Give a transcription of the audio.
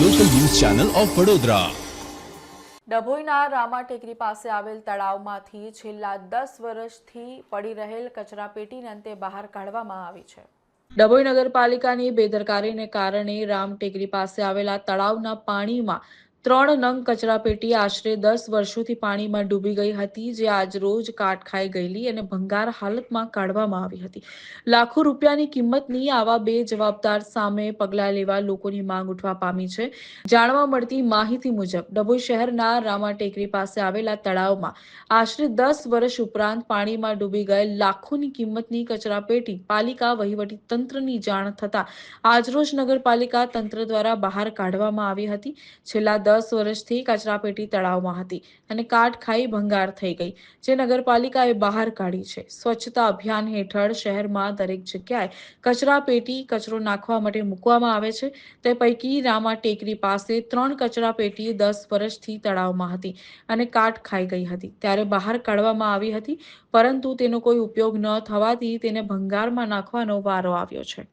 Of Vadodara. ડભોઈના રામા ટેકરી પાસે આવેલ તળાવમાંથી છેલ્લા દસ વર્ષથી પડી રહેલ કચરાપેટીને અંતે બહાર કાઢવામાં આવી છે. ડભોઈ નગરપાલિકાની બેદરકારીને કારણે રામ ટેકરી પાસે આવેલા તળાવના પાણીમાં ત્રણ નંગ કચરાપેટી આશરે દસ વર્ષોથી પાણીમાં ડૂબી ગઈ હતી, જે આજ રોજ કાટ ખાઈ ગયેલી અને ભંગાર હાલતમાં કાઢવામાં આવી હતી. લાખો રૂપિયાની કિંમતની આવા બે જવાબદાર સામે પગલાં લેવા લોકોની માંગ ઉઠવા પામી છે. જાણવા મળતી માહિતી મુજબ, ડભોઈ શહેરના રામા ટેકરી પાસે આવેલા તળાવમાં આશરે દસ વર્ષ ઉપરાંત પાણીમાં ડૂબી ગયેલ લાખોની કિંમતની કચરાપેટી પાલિકા વહીવટી તંત્રની જાણ થતાં આજરોજ નગરપાલિકા તંત્ર દ્વારા બહાર કાઢવામાં આવી હતી. છેલ્લા દસ વર્ષથી કચરાપેટી તળાવમાં હતી અને કાટ ખાઈ ભંગાર થઈ ગઈ, જે નગરપાલિકાએ બહાર કાઢી છે. સ્વચ્છતા અભિયાન હેઠળ શહેરમાં દરેક જગ્યાએ કચરાપેટી કચરો નાખવા માટે મૂકવામાં આવે છે. તે પૈકી રામા ટેકરી પાસે ત્રણ કચરાપેટી દસ વર્ષથી તળાવમાં હતી અને કાટ ખાઈ ગઈ હતી. ત્યારે બહાર કાઢવામાં આવી હતી, પરંતુ તેનો કોઈ ઉપયોગ ન થવાથી તેને ભંગારમાં નાખવાનો વારો આવ્યો છે.